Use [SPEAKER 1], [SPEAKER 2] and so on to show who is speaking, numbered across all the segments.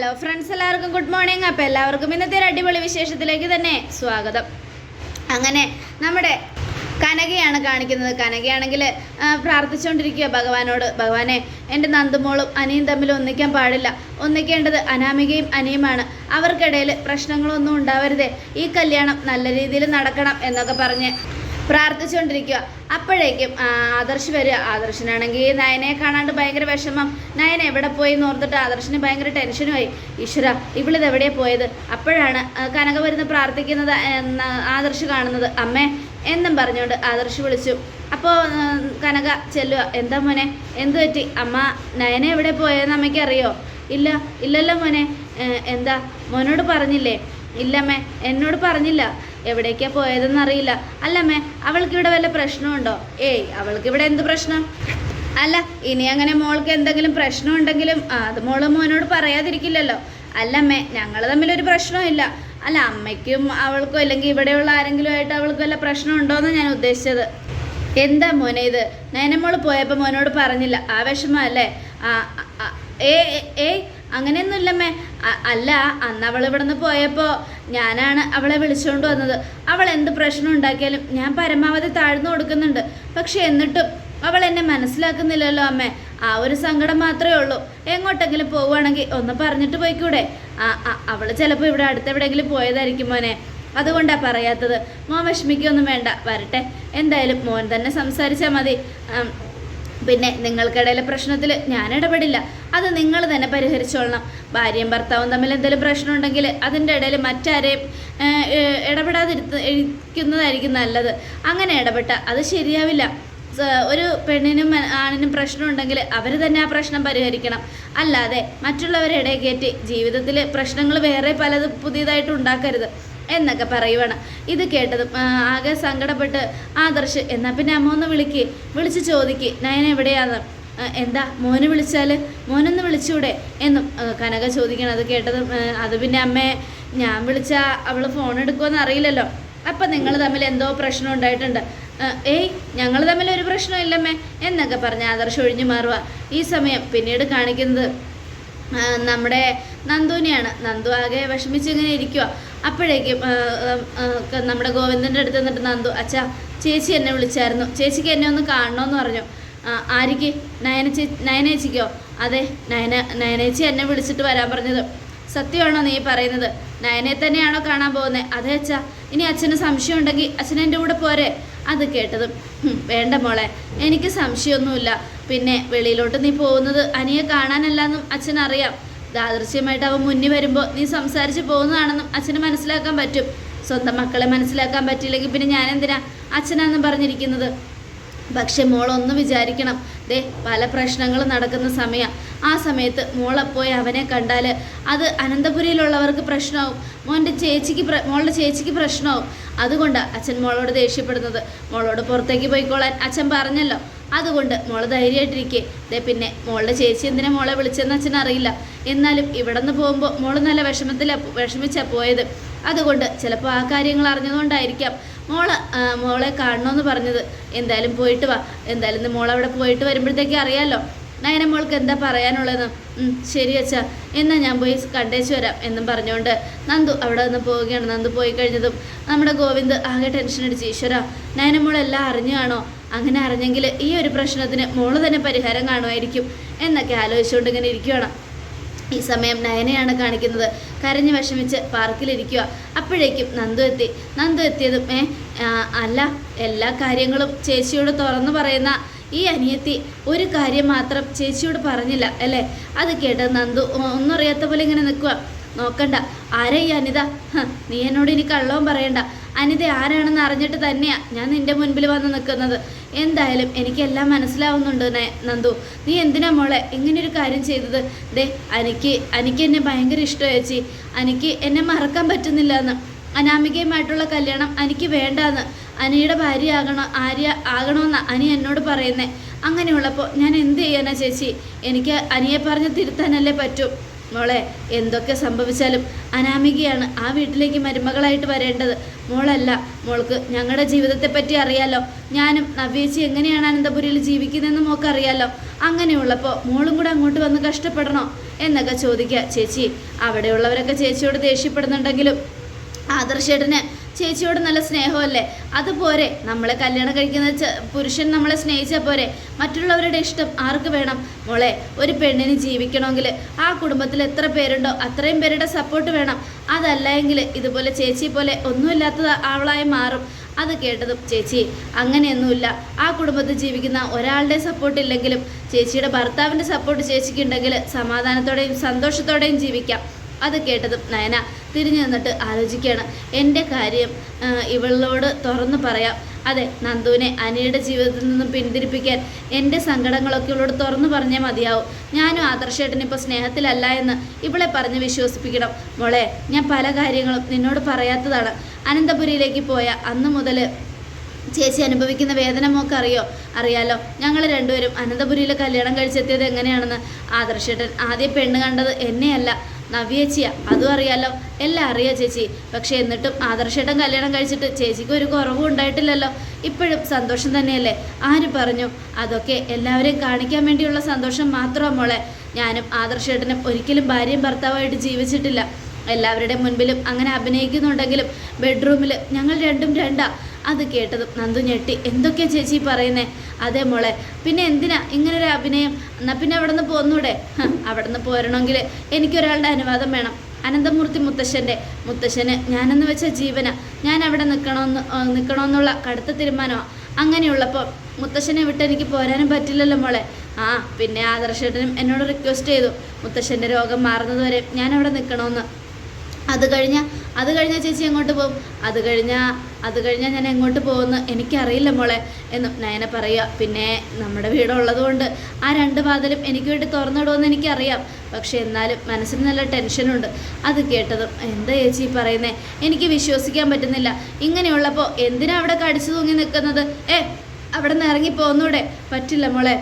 [SPEAKER 1] Hello friends എല്ലാവർക്കും good morning അപ്പോൾ എല്ലാവർക്കും ഇന്നത്തെ ഒരു അടിപൊളി വിശേഷത്തിലേക്ക് തന്നെ സ്വാഗതം. അങ്ങനെ നമ്മുടെ കനകയാണ് കാണിക്കുന്നത്. കനകയാണെങ്കിൽ പ്രാർത്ഥിച്ചുകൊണ്ടിരിക്കുക ഭഗവാനോട് ഭഗവാനെ എന്റെ നന്ദുമോളും അനിയും തമ്മിൽ ഒന്നിക്കാൻ പാടില്ല. ഒന്നിക്കേണ്ടത് അനാമികയും അനിയുമാണ്. അവർക്കിടയിൽ പ്രശ്നങ്ങളൊന്നും ഉണ്ടാവരുത്. ഈ കല്യാണം നല്ല രീതിയിൽ നടക്കണം എന്നൊക്കെ പറഞ്ഞ് പ്രാർത്ഥിച്ചുകൊണ്ടിരിക്കുക. അപ്പോഴേക്കും ആദർശ് വരിക. ആദർശനാണെങ്കിൽ നയനെ കാണാണ്ട് ഭയങ്കര വിഷമം. നയൻ എവിടെ പോയി എന്ന് ഓർത്തിട്ട് ആദർശന് ഭയങ്കര ടെൻഷനുമായി ഈശ്വര ഇവളിത് എവിടെയാണ് പോയത്? അപ്പോഴാണ് കനക വരുന്ന പ്രാർത്ഥിക്കുന്നത് ആദർശ് കാണുന്നത്. അമ്മേ എന്നും പറഞ്ഞുകൊണ്ട് ആദർശ് വിളിച്ചു. അപ്പോൾ കനക ചെല്ലുക. എന്താ മോനെ? എന്തു പറ്റി? അമ്മ നയനെ എവിടെ പോയതെന്ന് അമ്മയ്ക്ക് അറിയോ? ഇല്ല ഇല്ലല്ലോ മോനെ. എന്താ? മോനോട് പറഞ്ഞില്ലേ? ഇല്ലമ്മേ എന്നോട് പറഞ്ഞില്ല. എവിടേക്കാ പോയതെന്ന് അറിയില്ല അല്ലമ്മേ അവൾക്ക് ഇവിടെ വല്ല പ്രശ്നമുണ്ടോ? ഏയ് അവൾക്ക് ഇവിടെ എന്ത് പ്രശ്നം? അല്ല ഇനി അങ്ങനെ മോൾക്ക് എന്തെങ്കിലും പ്രശ്നം ഉണ്ടെങ്കിലും അത് മോൾ മോനോട് പറയാതിരിക്കില്ലല്ലോ. അല്ലമ്മേ ഞങ്ങൾ തമ്മിലൊരു പ്രശ്നവും ഇല്ല അല്ല അമ്മയ്ക്കും അവൾക്കും അല്ലെങ്കിൽ ഇവിടെയുള്ള ആരെങ്കിലും ആയിട്ട് അവൾക്ക് വല്ല പ്രശ്നം ഉണ്ടോയെന്ന് ഞാൻ ഉദ്ദേശിച്ചത്. എന്താ മോനെ ഇത്? നയനമോൾ പോയപ്പോൾ മോനോട് പറഞ്ഞില്ല. ആ വിഷമല്ലേ ഏ ഏ, അങ്ങനെയൊന്നുമില്ലമ്മേ. അല്ല അന്ന് അവൾ ഇവിടെ നിന്ന് പോയപ്പോൾ ഞാനാണ് അവളെ വിളിച്ചുകൊണ്ട് വന്നത്. അവൾ എന്ത് പ്രശ്നം ഉണ്ടാക്കിയാലും ഞാൻ പരമാവധി താഴ്ന്നു കൊടുക്കുന്നുണ്ട്. പക്ഷെ എന്നിട്ടും അവൾ എന്നെ മനസ്സിലാക്കുന്നില്ലല്ലോ അമ്മേ. ആ ഒരു സങ്കടം മാത്രമേ ഉള്ളൂ. എങ്ങോട്ടെങ്കിലും പോവുകയാണെങ്കിൽ ഒന്ന് പറഞ്ഞിട്ട് പോയിക്കൂടെ? ആ അവൾ ചിലപ്പോൾ ഇവിടെ അടുത്തെവിടെയെങ്കിലും പോയതായിരിക്കും മോനെ. അതുകൊണ്ടാ പറയാത്തത്. മോൻ വിഷമിക്കൊന്നും വേണ്ട. വരട്ടെ. എന്തായാലും മോൻ തന്നെ സംസാരിച്ചാൽ മതി. പിന്നെ നിങ്ങൾക്കിടയിലെ പ്രശ്നത്തിൽ ഞാൻ ഇടപെടില്ല. അത് നിങ്ങൾ തന്നെ പരിഹരിച്ചോളണം. ഭാര്യയും ഭർത്താവും തമ്മിൽ എന്തെങ്കിലും പ്രശ്നമുണ്ടെങ്കിൽ അതിന്റെ ഇടയിൽ മറ്റാരെയും ഇടപെടാതിരുത്ത ഇരിക്കുന്നതായിരിക്കും നല്ലത്. അങ്ങനെ ഇടപെട്ട അത് ശരിയാവില്ല. ഒരു പെണ്ണിനും ആണിനും പ്രശ്നമുണ്ടെങ്കിൽ അവർ തന്നെ ആ പ്രശ്നം പരിഹരിക്കണം. അല്ലാതെ മറ്റുള്ളവരെ ഇടയിൽ കയറ്റി ജീവിതത്തിൽ പ്രശ്നങ്ങൾ വേറെ പലതും പുതിയതായിട്ട് ഉണ്ടാക്കരുത്. എന്നൊക്കെ പറയുവാണ്. ഇത് കേട്ടതും ആകെ സങ്കടപ്പെട്ട് ആദർശ് എന്നാൽ പിന്നെ അമ്മ ഒന്ന് വിളിക്ക്. വിളിച്ച് ചോദിക്ക് നയന എവിടെയാന്ന്? എന്താ? മോന് വിളിച്ചാൽ മോനൊന്ന് വിളിച്ചൂടെ? എന്നും കനക ചോദിക്കണം അത് കേട്ടതും അത് പിന്നെ അമ്മേ ഞാൻ വിളിച്ചാൽ അവൾ ഫോൺ എടുക്കുമെന്ന് അറിയില്ലല്ലോ. അപ്പം നിങ്ങൾ തമ്മിൽ എന്തോ പ്രശ്നം ഉണ്ടായിട്ടുണ്ട്. ഏയ് ഞങ്ങൾ തമ്മിൽ ഒരു പ്രശ്നമില്ലമ്മേ എന്നൊക്കെ പറഞ്ഞ് ആദർശ് ഒഴിഞ്ഞു മാറുക ഈ സമയം പിന്നീട് കാണിക്കുന്നത് നമ്മുടെ നന്ദുവിനെയാണ്. നന്ദു ആകെ വിഷമിച്ചിങ്ങനെ ഇരിക്കുക അപ്പോഴേക്കും നമ്മുടെ ഗോവിന്ദന്റെ അടുത്ത് നിന്നിട്ട് നന്ദു അച്ഛാ ചേച്ചി എന്നെ വിളിച്ചായിരുന്നു. ചേച്ചിക്ക് എന്നെ ഒന്ന് കാണണമെന്ന് പറഞ്ഞു. ആരിക്ക് നയന ചേ നയനേച്ചിക്കോ? അതെ നയന നയനേച്ചി എന്നെ വിളിച്ചിട്ട് വരാൻ പറഞ്ഞത്. സത്യമാണോ നീ പറയുന്നത്? നയനെ തന്നെയാണോ കാണാൻ പോകുന്നത് അതെ അച്ഛാ. ഇനി അച്ഛന് സംശയം ഉണ്ടെങ്കിൽ അച്ഛൻ എന്റെ കൂടെ പോരെ? അത് കേട്ടത് വേണ്ട മോളെ. എനിക്ക് സംശയമൊന്നുമില്ല. പിന്നെ വെളിയിലോട്ട് നീ പോകുന്നത് അനിയെ കാണാനല്ലെന്നും അച്ഛനറിയാം. യാദൃശ്യമായിട്ട് അവൻ മുന്നിൽ വരുമ്പോൾ നീ സംസാരിച്ച് പോകുന്നതാണെന്നും അച്ഛന് മനസ്സിലാക്കാൻ പറ്റും. സ്വന്തം മക്കളെ മനസ്സിലാക്കാൻ പറ്റിയില്ലെങ്കിൽ പിന്നെ ഞാൻ എന്തിനാ അച്ഛനാണെന്നും പറഞ്ഞിരിക്കുന്നത്? പക്ഷെ മോളൊന്ന് വിചാരിക്കണം. ദേ പല പ്രശ്നങ്ങളും നടക്കുന്ന സമയം. ആ സമയത്ത് മോളെ പോയി അവനെ കണ്ടാൽ അത് അനന്തപുരിയിലുള്ളവർക്ക് പ്രശ്നമാവും. മോന്റെ ചേച്ചിക്ക് മോളുടെ ചേച്ചിക്ക് പ്രശ്നമാവും. അതുകൊണ്ടാണ് അച്ഛൻ മോളോട് ദേഷ്യപ്പെടുന്നത്. മോളോട് പുറത്തേക്ക് പോയിക്കോളാൻ അച്ഛൻ പറഞ്ഞല്ലോ. അതുകൊണ്ട് മോൾ ധൈര്യമായിട്ടിരിക്കേ. ദേ പിന്നെ മോളുടെ ചേച്ചി എന്തിനാ മോളെ വിളിച്ചെന്ന് അച്ഛൻ അറിയില്ല. എന്നാലും ഇവിടെ നിന്ന് പോകുമ്പോൾ മോൾ നല്ല വിഷമത്തിലാണ് വിഷമിച്ചാ പോയത്. അതുകൊണ്ട് ചിലപ്പോൾ ആ കാര്യങ്ങൾ അറിഞ്ഞതുകൊണ്ടായിരിക്കാം മോൾ മോളെ കാണണമെന്ന് പറഞ്ഞത്. എന്തായാലും പോയിട്ട് വാ. എന്തായാലും മോൾ മോളവിടെ പോയിട്ട് വരുമ്പോഴത്തേക്ക് അറിയാമല്ലോ നയന മോൾക്ക് എന്താ പറയാനുള്ളതെന്ന് ശരി അച്ഛാ. എന്നാൽ ഞാൻ പോയി കണ്ടേച്ചു വരാം എന്നും പറഞ്ഞുകൊണ്ട് നന്ദു അവിടെ നിന്ന് പോവുകയാണ്. നന്ദു പോയി കഴിഞ്ഞതും നമ്മുടെ ഗോവിന്ദ് ആകെ ടെൻഷൻ അടിച്ച് ഈശ്വര നയന മോൾ അറിഞ്ഞു കാണോ അങ്ങനെ അറിഞ്ഞെങ്കിൽ ഈ ഒരു പ്രശ്നത്തിന് മോൾ തന്നെ പരിഹാരം കാണുമായിരിക്കും എന്നൊക്കെ ആലോചിച്ചുകൊണ്ട് ഇങ്ങനെ ഇരിക്കുകയാണ് ഈ സമയം നയനയാണ് കാണിക്കുന്നത്. കരഞ്ഞു വിഷമിച്ച് പാർക്കിലിരിക്കുക അപ്പോഴേക്കും നന്ദു എത്തി. നന്ദു എത്തിയതും ഏ അല്ല എല്ലാ കാര്യങ്ങളും ചേച്ചിയോട് തുറന്നു പറയുന്ന ഈ അനിയത്തി ഒരു കാര്യം മാത്രം ചേച്ചിയോട് പറഞ്ഞില്ല അല്ലേ? അത് കേട്ട നന്ദു ഒന്നറിയാത്ത പോലെ ഇങ്ങനെ നിൽക്കുക നോക്കണ്ട ആരാ ഈ അനിത? നീ എന്നോട് ഇനി കള്ളവും പറയണ്ട. അനിത ആരാണെന്ന് അറിഞ്ഞിട്ട് തന്നെയാ ഞാൻ നിന്റെ മുൻപിൽ വന്ന് നിൽക്കുന്നത്. എന്തായാലും എനിക്കെല്ലാം മനസ്സിലാവുന്നുണ്ട് നന്ദു. നീ എന്തിനാ മോളെ ഇങ്ങനൊരു കാര്യം ചെയ്തത്? ദേ അനിക്ക് അനിക്ക് എന്നെ ഭയങ്കര ഇഷ്ടമായി അനിക്ക് എന്നെ മറക്കാൻ പറ്റുന്നില്ല എന്ന് അനാമികയുമായിട്ടുള്ള കല്യാണം എനിക്ക് വേണ്ടാന്ന്. അനിയുടെ ഭാര്യ ആകണോ ആര്യ ആകണമെന്നാണ് അനി എന്നോട് പറയുന്നേ. അങ്ങനെയുള്ളപ്പോൾ ഞാൻ എന്ത് ചെയ്യാനാ ചേച്ചി? എനിക്ക് അനിയെ പറഞ്ഞ് തിരുത്താനല്ലേ പറ്റൂ. മോളെ എന്തൊക്കെ സംഭവിച്ചാലും അനാമികയാണ് ആ വീട്ടിലേക്ക് മരുമകളായിട്ട് വരേണ്ടത്. മോളല്ല മോൾക്ക് ഞങ്ങളുടെ ജീവിതത്തെ പറ്റി അറിയാലോ. ഞാനും നവ്യേച്ചി എങ്ങനെയാണ് അനന്തപുരിയിൽ ജീവിക്കുന്നതെന്ന് മോൾക്ക് അറിയാലോ. അങ്ങനെയുള്ളപ്പോൾ മോളും കൂടെ അങ്ങോട്ട് വന്ന് കഷ്ടപ്പെടണോ? എന്നൊക്കെ ചോദിക്കുക ചേച്ചി. അവിടെയുള്ളവരൊക്കെ ചേച്ചിയോട് ദേഷ്യപ്പെടുന്നുണ്ടെങ്കിലും ആദർശേട്ടന് ചേച്ചിയോട് നല്ല സ്നേഹമല്ലേ? അതുപോരെ നമ്മളെ കല്യാണം കഴിക്കുന്ന പുരുഷൻ നമ്മളെ സ്നേഹിച്ചാൽ പോരെ. മറ്റുള്ളവരുടെ ഇഷ്ടം ആർക്ക് വേണം? മോളെ ഒരു പെണ്ണിന് ജീവിക്കണമെങ്കിൽ ആ കുടുംബത്തിൽ എത്ര പേരുണ്ടോ അത്രയും പേരുടെ സപ്പോർട്ട് വേണം. അതല്ല എങ്കിൽ ഇതുപോലെ ചേച്ചി പോലെ ഒന്നുമില്ലാത്ത ആളായി മാറും. അത് കേട്ടതും ചേച്ചി അങ്ങനെയൊന്നുമില്ല. ആ കുടുംബത്തിൽ ജീവിക്കുന്ന ഒരാളുടെ സപ്പോർട്ട് ഇല്ലെങ്കിലും ചേച്ചിയുടെ ഭർത്താവിന്റെ സപ്പോർട്ട് ചേച്ചിക്കുണ്ടെങ്കിൽ സമാധാനത്തോടെയും സന്തോഷത്തോടെയും ജീവിക്കാം. അത് കേട്ടതും നയന തിരിഞ്ഞു നിന്നിട്ട് ആലോചിക്കുകയാണ്. എന്റെ കാര്യം ഇവളോട് തുറന്നു പറയാം. അതെ നന്ദുവിനെ അനിയുടെ ജീവിതത്തിൽ നിന്നും പിന്തിരിപ്പിക്കാൻ എന്റെ സങ്കടങ്ങളൊക്കെ ഇവളോട് തുറന്നു പറഞ്ഞാൽ മതിയാവും. ഞാനും ആദർശേട്ടൻ ഇപ്പോൾ സ്നേഹത്തിലല്ല എന്ന് ഇവളെ പറഞ്ഞ് വിശ്വസിപ്പിക്കണം. മോളെ ഞാൻ പല കാര്യങ്ങളും നിന്നോട് പറയാത്തതാണ്. അനന്തപുരിയിലേക്ക് പോയ അന്ന് മുതൽ ചേച്ചി അനുഭവിക്കുന്ന വേദന മോക്ക് അറിയോ? അറിയാലോ. ഞങ്ങൾ രണ്ടുപേരും അനന്തപുരിയിൽ കല്യാണം കഴിച്ചെത്തിയത് എങ്ങനെയാണെന്ന് ആദർശേട്ടൻ ആദ്യം പെണ്ണ് കണ്ടത് എന്നെയല്ല. നവ്യേച്ചിയാ അതും അറിയാലോ. എല്ലാം അറിയാം ചേച്ചി. പക്ഷെ എന്നിട്ടും ആദർശേട്ടൻ കല്യാണം കഴിച്ചിട്ട് ചേച്ചിക്ക് ഒരു കുറവും ഉണ്ടായിട്ടില്ലല്ലോ. ഇപ്പോഴും സന്തോഷം തന്നെയല്ലേ? ആര് പറഞ്ഞു? അതൊക്കെ എല്ലാവരെയും കാണിക്കാൻ വേണ്ടിയുള്ള സന്തോഷം മാത്രമാണ് മോളെ. ഞാനും ആദർശേട്ടനും ഒരിക്കലും ഭാര്യയും ഭർത്താവായിട്ട് ജീവിച്ചിട്ടില്ല. എല്ലാവരുടെയും മുൻപിലും അങ്ങനെ അഭിനയിക്കുന്നുണ്ടെങ്കിലും ബെഡ്റൂമിൽ ഞങ്ങൾ രണ്ടും രണ്ടാ. അത് കേട്ടത് നന്ദു ഞെട്ടി. എന്തൊക്കെയാ ചേച്ചി പറയുന്നേ? അതേ മോളെ. പിന്നെ എന്തിനാ ഇങ്ങനൊരു അഭിനയം? എന്നാ പിന്നെ അവിടെ നിന്ന് പോന്നൂടെ? അവിടെ നിന്ന് പോരണമെങ്കിൽ എനിക്കൊരാളുടെ അനുവാദം വേണം. അനന്തമൂർത്തി മുത്തശ്ശന്റെ മുത്തശ്ശന് ഞാനെന്ന് വെച്ച ജീവന. ഞാൻ അവിടെ നിൽക്കണമെന്ന് നിൽക്കണമെന്നുള്ള കടുത്ത തീരുമാനമാണ് അങ്ങനെയുള്ളപ്പോൾ മുത്തശ്ശനെ വിട്ട് എനിക്ക് പോരാനും പറ്റില്ലല്ലോ മോളെ. ആ പിന്നെ ആദർശേട്ടനും എന്നോട് റിക്വസ്റ്റ് ചെയ്തു. മുത്തശ്ശന്റെ രോഗം മാറുന്നതുവരെ ഞാൻ അവിടെ നിൽക്കണമെന്ന് അത് കഴിഞ്ഞ അത് കഴിഞ്ഞ ചേച്ചി എങ്ങോട്ട് പോകും? അത് കഴിഞ്ഞ അത് കഴിഞ്ഞാൽ ഞാൻ എങ്ങോട്ട് പോകുമെന്ന് എനിക്കറിയില്ല മോളെ എന്നും നയന പറയുക. പിന്നെ നമ്മുടെ വീടുള്ളത് കൊണ്ട് ആ രണ്ട് വാതിലും എനിക്ക് വേണ്ടി തുറന്നിടുമെന്ന് എനിക്കറിയാം. പക്ഷെ എന്നാലും മനസ്സിന് നല്ല ടെൻഷനുണ്ട്. അത് കേട്ടതും എന്താ ചേച്ചി പറയുന്നേ? എനിക്ക് വിശ്വസിക്കാൻ പറ്റുന്നില്ല. ഇങ്ങനെയുള്ളപ്പോൾ എന്തിനാ അവിടെ കടിച്ചു തൂങ്ങി നിൽക്കുന്നത്? ഏ അവിടെ നിന്ന് ഇറങ്ങി പോകുന്നൂടെ? പറ്റില്ല മോളെ.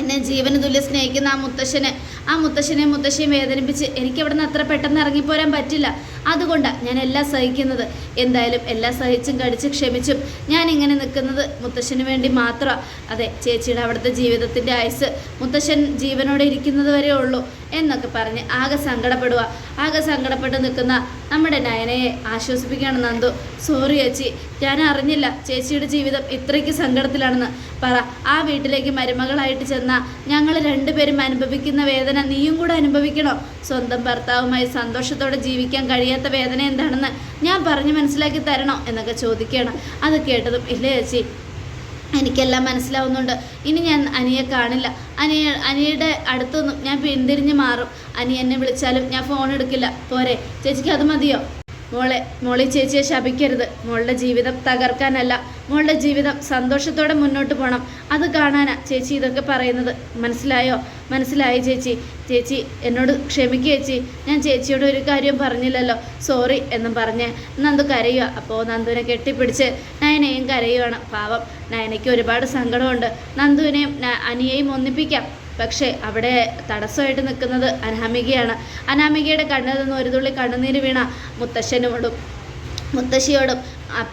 [SPEAKER 1] എന്നെ ജീവന് തുല്യ സ്നേഹിക്കുന്ന ആ മുത്തശ്ശനെ ആ മുത്തശ്ശനെ മുത്തശ്ശിയും വേദനിപ്പിച്ച് എനിക്ക് അവിടെ നിന്ന് അത്ര പെട്ടെന്ന് ഇറങ്ങിപ്പോരാൻ പറ്റില്ല. അതുകൊണ്ടാണ് ഞാൻ എല്ലാം സഹിക്കുന്നത്. എന്തായാലും എല്ലാം സഹിച്ചും കടിച്ചും ക്ഷമിച്ചും ഞാൻ ഇങ്ങനെ നിൽക്കുന്നത് മുത്തശ്ശന് വേണ്ടി മാത്രമാണ് അതെ ചേച്ചിയുടെ അവിടുത്തെ ജീവിതത്തിന്റെ ആയുസ് മുത്തശ്ശൻ ജീവനോടെ ഇരിക്കുന്നത് വരെ ഉള്ളൂ എന്നൊക്കെ പറഞ്ഞ് ആകെ സങ്കടപ്പെടുക ആകെ സങ്കടപ്പെട്ട് നിൽക്കുന്ന നമ്മുടെ നയനയെ ആശ്വസിപ്പിക്കുകയാണ് നന്ദു. സോറി ചേച്ചി ഞാൻ അറിഞ്ഞില്ല ചേച്ചിയുടെ ജീവിതം ഇത്രയ്ക്ക് സങ്കടത്തിലാണെന്ന്. പറ ആ വീട്ടിലേക്ക് മരുമകളായിട്ട് ചെന്ന ഞങ്ങൾ രണ്ടുപേരും അനുഭവിക്കുന്ന വേദന നീയും കൂടെ അനുഭവിക്കണോ? സ്വന്തം ഭർത്താവുമായി സന്തോഷത്തോടെ ജീവിക്കാൻ കഴിയാത്ത വേദന എന്താണെന്ന് ഞാൻ പറഞ്ഞു മനസ്സിലാക്കി തരണോ എന്നൊക്കെ ചോദിക്കുകയാണ്. അത് കേട്ടതും ഇല്ല ചേച്ചി എനിക്കെല്ലാം മനസ്സിലാവുന്നുണ്ട്. ഇനി ഞാൻ അനിയെ കാണില്ല. അനിയ അനിയുടെ അടുത്തൊന്നും ഞാൻ പിന്തിരിഞ്ഞ് മാറും. അനി എന്നെ വിളിച്ചാലും ഞാൻ ഫോൺ എടുക്കില്ല. പോരെ. ചേച്ചിക്ക് അത് മതിയോ? മോളെ മോളി ചേച്ചിയെ ശപിക്കരുത്. മോളുടെ ജീവിതം തകർക്കാനല്ല. മോളുടെ ജീവിതം സന്തോഷത്തോടെ മുന്നോട്ട് പോകണം അത് കാണാനാ ചേച്ചി ഇതൊക്കെ പറയുന്നത്. മനസ്സിലായോ? മനസ്സിലായി ചേച്ചി. ചേച്ചി എന്നോട് ക്ഷമിക്കുക ചേച്ചി. ഞാൻ ചേച്ചിയോട് ഒരു കാര്യം പറഞ്ഞില്ലല്ലോ. സോറി എന്നും പറഞ്ഞ് നന്ദു കരയുക. അപ്പോൾ നന്ദുവിനെ കെട്ടിപ്പിടിച്ച് നയനയും കരയുവാണ്. പാവം നയനയ്ക്ക് ഒരുപാട് സങ്കടമുണ്ട്. നന്ദുവിനെയും അനിയെയും ഒന്നിപ്പിക്കാം. പക്ഷേ അവിടെ തടസ്സമായിട്ട് നിൽക്കുന്നത് അനാമികയാണ്. അനാമികയുടെ കണ്ണിൽ നിന്ന് ഒരു തുള്ളി കണ്ണുനീര് വീണ മുത്തശ്ശനോടും മുത്തശ്ശിയോടും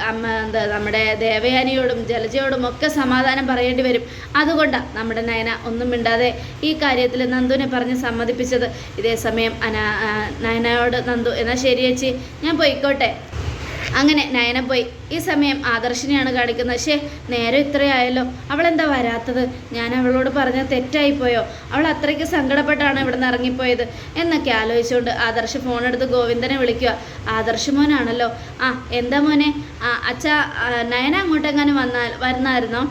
[SPEAKER 1] അമ്മ എന്താ നമ്മുടെ ദേവയാനിയോടും ജലജയോടും ഒക്കെ സമാധാനം പറയേണ്ടി വരും. അതുകൊണ്ടാണ് നമ്മുടെ നയന ഒന്നും മിണ്ടാതെ ഈ കാര്യത്തിൽ നന്ദുവിനെ പറഞ്ഞ് സമ്മതിപ്പിച്ചത്. ഇതേ സമയം അനാ നയനയോട് നന്ദു എന്നാൽ ശരി ചേച്ചി ഞാൻ പോയിക്കോട്ടെ. അങ്ങനെ നയന പോയി. ഈ സമയം ആദർശിനെയാണ് കാണിക്കുന്നത്. പക്ഷേ നേരെ ഇത്രയായല്ലോ. അവളെന്താ വരാത്തത്? ഞാൻ അവളോട് പറഞ്ഞ തെറ്റായിപ്പോയോ? അവൾ അത്രയ്ക്ക് സങ്കടപ്പെട്ടാണ് ഇവിടെ നിന്ന് ഇറങ്ങിപ്പോയത്. എന്നൊക്കെ ആലോചിച്ചുകൊണ്ട് ആദർശ് ഫോണെടുത്ത് ഗോവിന്ദനെ വിളിക്കുക. ആദർശ് മോനാണല്ലോ. ആ എന്താ മോനെ? ആ അച്ഛാ നയന അങ്ങോട്ടെങ്ങാനും വന്നാൽ വരുന്നായിരുന്നോ?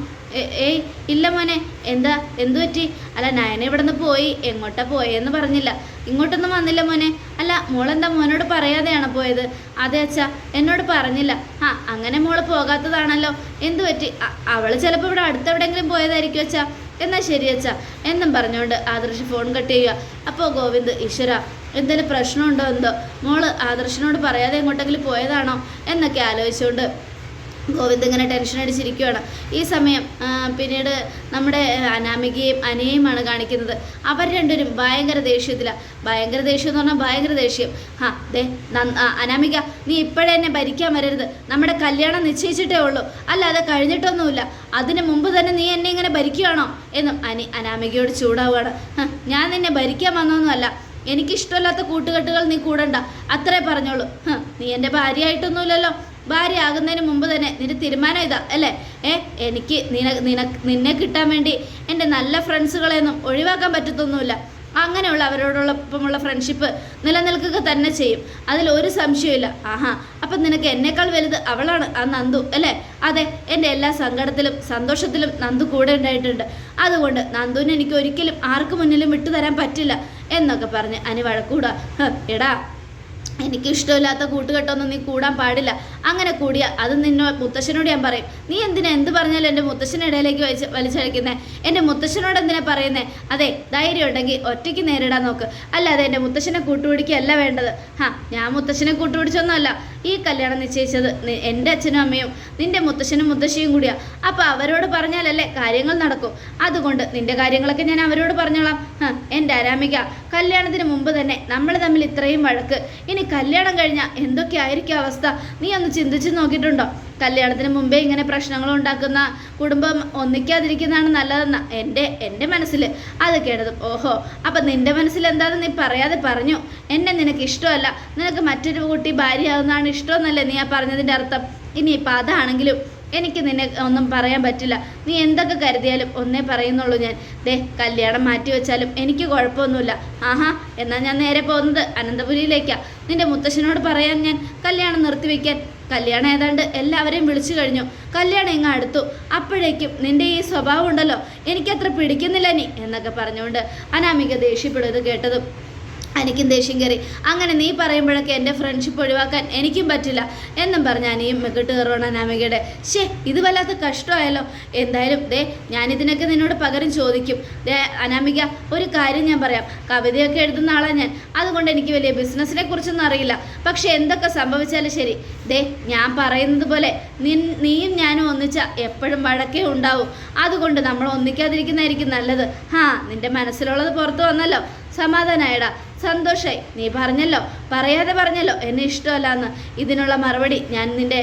[SPEAKER 1] ഏയ് ഇല്ല മോനെ. എന്താ എന്തു പറ്റി? അല്ല നയന ഇവിടെ നിന്ന് പോയി. എങ്ങോട്ടാ പോയെന്ന് പറഞ്ഞില്ല. ഇങ്ങോട്ടൊന്നും വന്നില്ല മോനെ. അല്ല മോളെന്താ മോനോട് പറയാതെയാണ് പോയത്? അതെ അച്ഛാ എന്നോട് പറഞ്ഞില്ല. ആ അങ്ങനെ മോൾ പോകാത്തതാണല്ലോ. എന്തു പറ്റി? അവൾ ചിലപ്പോൾ ഇവിടെ അടുത്തെവിടെയെങ്കിലും പോയതായിരിക്കും അച്ഛാ. എന്നാ ശരി അച്ഛാ. എന്നും പറഞ്ഞുകൊണ്ട് ആദർശ് ഫോൺ കട്ട് ചെയ്യുക. അപ്പോൾ ഗോവിന്ദ് ഈശ്വര എന്തെങ്കിലും പ്രശ്നമുണ്ടോ എന്തോ? മോൾ ആദർശിനോട് പറയാതെ എങ്ങോട്ടെങ്കിലും പോയതാണോ? എന്നൊക്കെ ആലോചിച്ചുകൊണ്ട് ഗോവിന്ദ് ഇങ്ങനെ ടെൻഷൻ അടിച്ചിരിക്കുകയാണ് ഈ സമയം പിന്നീട് നമ്മുടെ അനാമികയും അനയുമാണ് കാണിക്കുന്നത്. അവർ രണ്ടുപേരും ഭയങ്കര ദേഷ്യത്തിലാണ് ഭയങ്കര ദേഷ്യം എന്ന് പറഞ്ഞാൽ ഭയങ്കര ദേഷ്യം. ആ ദേ അനാമിക നീ ഇപ്പോഴേ എന്നെ ഭരിക്കാൻ വരരുത്. നമ്മുടെ കല്യാണം നിശ്ചയിച്ചിട്ടേ ഉള്ളൂ. അല്ല അത് കഴിഞ്ഞിട്ടൊന്നുമില്ല. അതിന് മുമ്പ് തന്നെ നീ എന്നെ ഇങ്ങനെ ഭരിക്കുകയാണോ എന്നും അനി അനാമികയോട് ചൂടാവുകയാണ്. ഞാൻ നിന്നെ ഭരിക്കാൻ വന്നൊന്നുമല്ല. എനിക്കിഷ്ടമല്ലാത്ത കൂട്ടുകെട്ടുകൾ നീ കൂടണ്ട. അത്രേ പറഞ്ഞോളൂ. നീ എന്റെ ഭാര്യയായിട്ടൊന്നുമില്ലല്ലോ. ഭാര്യ ആകുന്നതിന് മുമ്പ് തന്നെ നിന്റെ തീരുമാനം ഇതാ അല്ലേ? ഏ എനിക്ക് നിന നിന നിന്നെ കിട്ടാൻ വേണ്ടി എന്റെ നല്ല ഫ്രണ്ട്സുകളെയൊന്നും ഒഴിവാക്കാൻ പറ്റത്തൊന്നുമില്ല. അങ്ങനെയുള്ള അവരോടൊപ്പമുള്ള ഫ്രണ്ട്ഷിപ്പ് നിലനിൽക്കുക തന്നെ ചെയ്യും. അതിൽ ഒരു സംശയമില്ല ആഹാ അപ്പം നിനക്ക് എന്നേക്കാൾ വലുത് അവളാണ് ആ നന്ദു അല്ലേ? അതെ എന്റെ എല്ലാ സങ്കടത്തിലും സന്തോഷത്തിലും നന്ദു കൂടെ ഉണ്ടായിട്ടുണ്ട്. അതുകൊണ്ട് നന്ദുവിനെ എനിക്ക് ഒരിക്കലും ആർക്കു മുന്നിലും വിട്ടുതരാൻ പറ്റില്ല. എന്നൊക്കെ പറഞ്ഞ് അനി വഴക്കൂടാ എടാ എനിക്ക് ഇഷ്ടമില്ലാത്ത കൂട്ടുകെട്ടൊന്നും നീ കൂടാൻ പാടില്ല. അങ്ങനെ കൂടിയ അത് നിന്നോ മുത്തശ്ശനോട് ഞാൻ പറയും. നീ എന്തിനാ എന്ത് പറഞ്ഞാലും എന്റെ മുത്തശ്ശന്റെ ഇടയിലേക്ക് വലിച്ച് വലിച്ചഴിക്കുന്നേ എന്റെ മുത്തശ്ശനോട് എന്തിനാ പറയുന്നേ? അതെ ധൈര്യം ഉണ്ടെങ്കിൽ ഒറ്റയ്ക്ക് നേരിടാൻ നോക്ക്. അല്ലാതെ എന്റെ മുത്തശ്ശനെ കൂട്ടുപിടിക്കുകയല്ല വേണ്ടത്. ഹാ ഞാൻ മുത്തശ്ശനെ കൂട്ടുപിടിച്ചൊന്നുമല്ല. ഈ കല്യാണം നിശ്ചയിച്ചത് എന്റെ അച്ഛനും അമ്മയും നിന്റെ മുത്തശ്ശനും മുത്തശ്ശിയും കൂടിയാ. അപ്പോൾ അവരോട് പറഞ്ഞാലല്ലേ കാര്യങ്ങൾ നടക്കും. അതുകൊണ്ട് നിന്റെ കാര്യങ്ങളൊക്കെ ഞാൻ അവരോട് പറഞ്ഞോളാം. എന്റെ ആരാമിക കല്യാണത്തിന് മുമ്പ് തന്നെ നമ്മൾ തമ്മിൽ ഇത്രയും വഴക്ക്. ഇനി കല്യാണം കഴിഞ്ഞാൽ എന്തൊക്കെയായിരിക്കും അവസ്ഥ? നീ ഒന്ന് ചിന്തിച്ച് നോക്കിയിട്ടുണ്ടോ? കല്യാണത്തിന് മുമ്പേ ഇങ്ങനെ പ്രശ്നങ്ങൾ ഉണ്ടാക്കുന്ന കുടുംബം ഒന്നിക്കാതിരിക്കുന്നതാണ് നല്ലതെന്ന എന്റെ എന്റെ മനസ്സിൽ അത് കേട്ടതും ഓഹോ അപ്പം നിന്റെ മനസ്സിൽ എന്താണെന്ന് നീ പറയാതെ പറഞ്ഞു. എന്നെ നിനക്ക് ഇഷ്ടമല്ല. നിനക്ക് മറ്റൊരു കുട്ടി ഭാര്യയാകുന്നതാണ് ഇഷ്ടമെന്നല്ലേ നീ ആ പറഞ്ഞതിന്റെ അർത്ഥം? ഇനിയിപ്പോൾ അതാണെങ്കിലും എനിക്ക് നിന്നെ ഒന്നും പറയാൻ പറ്റില്ല. നീ എന്തൊക്കെ കരുതിയാലും ഒന്നേ പറയുന്നുള്ളൂ ഞാൻ. ദേ കല്യാണം മാറ്റി വെച്ചാലും എനിക്ക് കുഴപ്പമൊന്നുമില്ല. ആഹാ എന്നാൽ ഞാൻ നേരെ പോകുന്നത് അനന്തപുരിയിലേക്കാണ് നിന്റെ മുത്തശ്ശനോട് പറയാൻ ഞാൻ കല്യാണം നിർത്തിവെക്കാൻ. കല്യാണം ഏതാണ്ട് എല്ലാവരെയും വിളിച്ചു കഴിഞ്ഞു. കല്യാണം ഇങ്ങ് അടുത്തു. അപ്പോഴേക്കും നിന്റെ ഈ സ്വഭാവം ഉണ്ടല്ലോ എനിക്കത്ര പിടിക്കുന്നില്ല നീ എന്നൊക്കെ പറഞ്ഞുകൊണ്ട് അനാമിക ദേഷ്യപ്പെടുന്നത് കേട്ടതും. എനിക്കും ദേഷ്യം കയറി. അങ്ങനെ നീ പറയുമ്പോഴൊക്കെ എന്റെ ഫ്രണ്ട്ഷിപ്പ് ഒഴിവാക്കാൻ എനിക്കും പറ്റില്ല എന്നും പറഞ്ഞ് അനിയും മെക്കിട്ട് കയറുവാണ് അനാമികയുടെ. ശേ ഇത് വല്ലാത്ത കഷ്ടമായല്ലോ. എന്തായാലും ദേ ഞാനിതിനൊക്കെ നിന്നോട് പകരം ചോദിക്കും. ദേ അനാമിക ഒരു കാര്യം ഞാൻ പറയാം. കവിതയൊക്കെ എഴുതുന്ന ആളാണ് ഞാൻ. അതുകൊണ്ട് എനിക്ക് വലിയ ബിസിനസ്സിനെ കുറിച്ചൊന്നും അറിയില്ല. പക്ഷേ എന്തൊക്കെ സംഭവിച്ചാലും ശരി. ദേ ഞാൻ പറയുന്നത് പോലെ നിൻ നീയും ഞാനും ഒന്നിച്ച എപ്പോഴും വഴക്കേ ഉണ്ടാവും. അതുകൊണ്ട് നമ്മൾ ഒന്നിക്കാതിരിക്കുന്നതായിരിക്കും നല്ലത്. ഹാ നിന്റെ മനസ്സിലുള്ളത് പുറത്തു വന്നല്ലോ. സമാധാനായടാ. സന്തോഷായി. നീ പറഞ്ഞല്ലോ പറയാതെ പറഞ്ഞല്ലോ എന്നെ ഇഷ്ടമല്ല എന്ന് ഇതിനുള്ള മറുപടി ഞാൻ നിന്റെ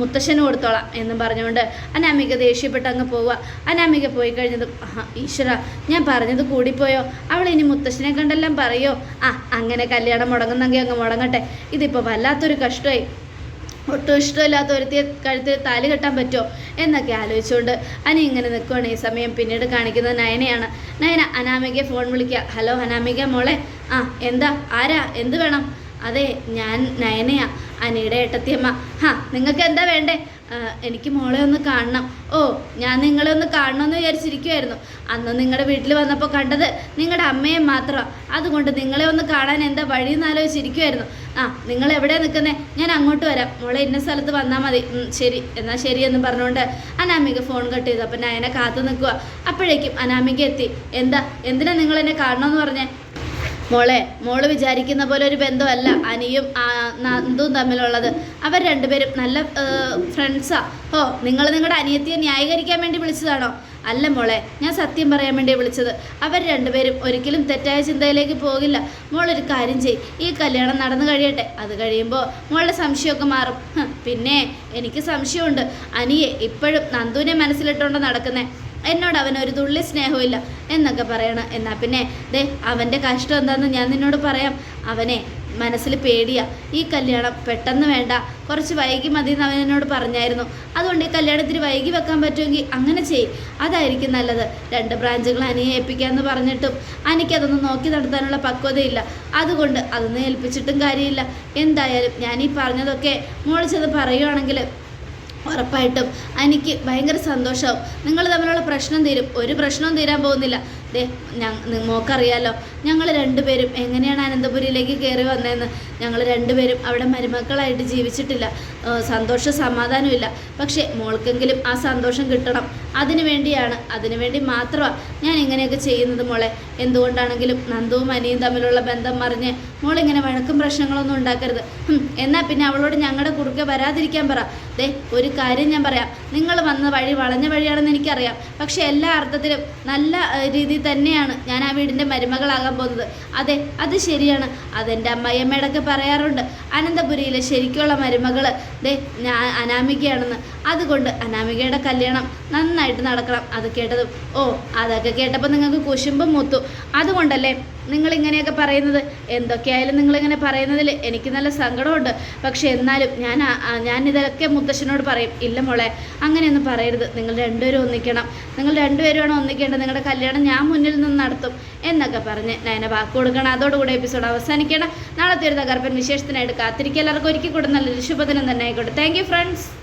[SPEAKER 1] മുത്തശ്ശന് കൊടുത്തോളാം എന്നും പറഞ്ഞുകൊണ്ട് അനാമിക ദേഷ്യപ്പെട്ട് അങ്ങ് പോവുക. അനാമിക പോയി കഴിഞ്ഞതും ഈശ്വര ഞാൻ പറഞ്ഞത് കൂടിപ്പോയോ? അവൾ ഇനി മുത്തശ്ശനെ കണ്ടെല്ലാം പറയോ? ആ അങ്ങനെ കല്യാണം മുടങ്ങുന്നെങ്കിൽ അങ്ങ് മുടങ്ങട്ടെ. ഇതിപ്പോൾ വല്ലാത്തൊരു കഷ്ടമായി. ഒട്ടും ഇഷ്ടമില്ലാത്ത ഒരുത്തിയെ കഴുത്തിൽ താലി കെട്ടാൻ പറ്റുമോ? എന്നൊക്കെ ആലോചിച്ചുകൊണ്ട് അനി ഇങ്ങനെ നിൽക്കുകയാണ് ഈ സമയം പിന്നീട് കാണിക്കുന്നത് നയനയാണ്. നയന അനാമികയെ ഫോൺ വിളിക്കുക. ഹലോ അനാമിക മോളെ ആ എന്താ? ആരാ? എന്ത് വേണം? അതെ ഞാൻ നയനയാ അനിയുടെ ഏട്ടത്തിയമ്മ. ഹാ നിങ്ങൾക്ക് എന്താ വേണ്ടേ? എനിക്ക് മോളെ ഒന്ന് കാണണം. ഓ ഞാൻ നിങ്ങളെ ഒന്ന് കാണണമെന്ന് വിചാരിച്ചിരിക്കുമായിരുന്നു അന്ന് നിങ്ങളുടെ വീട്ടിൽ വന്നപ്പോൾ കണ്ടത് നിങ്ങളുടെ അമ്മയെ മാത്രമാണ് അതുകൊണ്ട് നിങ്ങളെ ഒന്ന് കാണാൻ എന്താ വഴി ആലോചിച്ചിരിക്കുമായിരുന്നു ആ നിങ്ങൾ എവിടെ നിൽക്കുന്നേ? ഞാൻ അങ്ങോട്ട് വരാം. മോളെ ഇന്ന സ്ഥലത്ത് വന്നാൽ മതി. ശരി എന്നാൽ ശരി. എന്ന് പറഞ്ഞുകൊണ്ട് അനാമിക ഫോൺ കട്ട് ചെയ്തു. അപ്പം നയനെ കാത്തു നിൽക്കുക അപ്പോഴേക്കും അനാമിക എത്തി. എന്താ? എന്തിനാ നിങ്ങൾ എന്നെ കാണണമെന്ന് പറഞ്ഞേ? മോളെ മോൾ വിചാരിക്കുന്ന പോലെ ഒരു ബന്ധമല്ല. അനിയും നന്ദും തമ്മിലുള്ളത്. അവർ രണ്ടുപേരും നല്ല ഫ്രണ്ട്സാ. ഓ നിങ്ങൾ നിങ്ങളുടെ അനിയത്തിയെ ന്യായീകരിക്കാൻ വേണ്ടി വിളിച്ചതാണോ? അല്ല മോളെ ഞാൻ സത്യം പറയാൻ വേണ്ടി വിളിച്ചത്. അവർ രണ്ടുപേരും ഒരിക്കലും തെറ്റായ ചിന്തയിലേക്ക് പോകില്ല. മോളൊരു കാര്യം ചെയ് ഈ കല്യാണം നടന്നു കഴിയട്ടെ. അത് കഴിയുമ്പോൾ മോളുടെ സംശയമൊക്കെ മാറും. പിന്നെ എനിക്ക് സംശയമുണ്ട്. അനിയെ ഇപ്പോഴും നന്ദുവിനെ മനസ്സിലിട്ടുകൊണ്ട് നടക്കുന്നേ. എന്നോട് അവൻ ഒരു തുള്ളി സ്നേഹമില്ല എന്നൊക്കെ പറയണം. എന്നാൽ പിന്നെ ദേ അവന്റെ കഷ്ടം എന്താണെന്ന് ഞാൻ നിന്നോട് പറയാം. അവനെ മനസ്സിൽ പേടിയാ. ഈ കല്യാണം പെട്ടെന്ന് വേണ്ട. കുറച്ച് വൈകി മതി എന്ന് അവൻ എന്നോട് പറഞ്ഞായിരുന്നു. അതുകൊണ്ട് ഈ കല്യാണത്തിന് വൈകി വെക്കാൻ പറ്റുമെങ്കിൽ അങ്ങനെ ചെയ്യും അതായിരിക്കും നല്ലത്. രണ്ട് ബ്രാഞ്ചുകൾ അനിയെ ഏൽപ്പിക്കാമെന്ന് പറഞ്ഞിട്ടും അനിക്കതൊന്നും നോക്കി നടത്താനുള്ള പക്വതയില്ല. അതുകൊണ്ട് അതൊന്നും ഏൽപ്പിച്ചിട്ടും കാര്യമില്ല. എന്തായാലും ഞാൻ ഈ പറഞ്ഞതൊക്കെ മോളിച്ചത് പറയുകയാണെങ്കിൽ ഉറപ്പായിട്ടും. എനിക്ക് ഭയങ്കര സന്തോഷമാവും നിങ്ങൾ തമ്മിലുള്ള പ്രശ്നം തീരും. ഒരു പ്രശ്നവും തീരാൻ പോകുന്നില്ല. ദേ മോക്കറിയാലോ. ഞങ്ങൾ രണ്ടുപേരും എങ്ങനെയാണ് അനന്തപുരിയിലേക്ക് കയറി വന്നതെന്ന്. ഞങ്ങൾ രണ്ടുപേരും അവിടെ മരുമക്കളായിട്ട് ജീവിച്ചിട്ടില്ല. സന്തോഷ സമാധാനമില്ല പക്ഷേ മോൾക്കെങ്കിലും ആ സന്തോഷം കിട്ടണം. അതിനു വേണ്ടിയാണ്. അതിനു വേണ്ടി മാത്രമാണ് ഞാൻ ഇങ്ങനെയൊക്കെ ചെയ്യുന്നത് മോളെ. എന്തുകൊണ്ടാണെങ്കിലും നന്ദുവും അനിയും തമ്മിലുള്ള ബന്ധം മറിഞ്ഞ് മോളിങ്ങനെ വഴക്കും പ്രശ്നങ്ങളൊന്നും ഉണ്ടാക്കരുത്. എന്നാൽ പിന്നെ അവളോട് ഞങ്ങളുടെ കുറുക്കെ വരാതിരിക്കാൻ പറ. ദേ ഒരു കാര്യം ഞാൻ പറയാം. നിങ്ങൾ വന്ന വഴി വളഞ്ഞ വഴിയാണെന്ന് എനിക്കറിയാം. പക്ഷേ എല്ലാ അർത്ഥത്തിലും നല്ല രീതിയിൽ തന്നെയാണ് ഞാൻ ആ വീടിന്റെ മരുമകളാകാൻ പോകുന്നത്. അതെ അത് ശരിയാണ്. അതെന്റെ അമ്മയമ്മയോടൊക്കെ പറയാറുണ്ട്. അനന്തപുരിയിലെ ശരിക്കുള്ള മരുമകൾ ദേ ഞാൻ അനാമികയാണെന്ന്. അതുകൊണ്ട് അനാമികയുടെ കല്യാണം നന്നായിട്ട് നടക്കണം. അത് കേട്ടതും ഓ അതൊക്കെ കേട്ടപ്പോൾ നിങ്ങൾക്ക് കുശുമ്പും മുത്തു. അതുകൊണ്ടല്ലേ നിങ്ങൾ ഇങ്ങനെയൊക്കെ പറയുന്നത്. എന്തൊക്കെയായാലും നിങ്ങളിങ്ങനെ പറയുന്നതിൽ എനിക്ക് നല്ല സങ്കടമുണ്ട്. പക്ഷെ എന്നാലും ഞാൻ ഇതൊക്കെ മുത്തശ്ശനോട് പറയും ഇല്ല മോളെ അങ്ങനെയൊന്നും പറയരുത്. നിങ്ങൾ രണ്ടുപേരും ഒന്നിക്കണം. നിങ്ങൾ രണ്ടുപേരുമാണ് ഒന്നിക്കേണ്ടത്. നിങ്ങളുടെ കല്യാണം ഞാൻ മുന്നിൽ നിന്ന് നടത്തും. എന്നൊക്കെ പറഞ്ഞ് നയന വാക്ക് കൊടുക്കണം. അതോടുകൂടി എപ്പിസോഡ് അവസാനിക്കണം. നാളത്തെ ഒരു തകർപ്പൻ വിശേഷത്തിനായിട്ട് കാത്തിരിക്കുക. എല്ലാവർക്കും ഒരിക്കൽ കൂടെ നല്ലൊരു ശുഭദിനം തന്നെ ആയിക്കോട്ടെ. Thank friends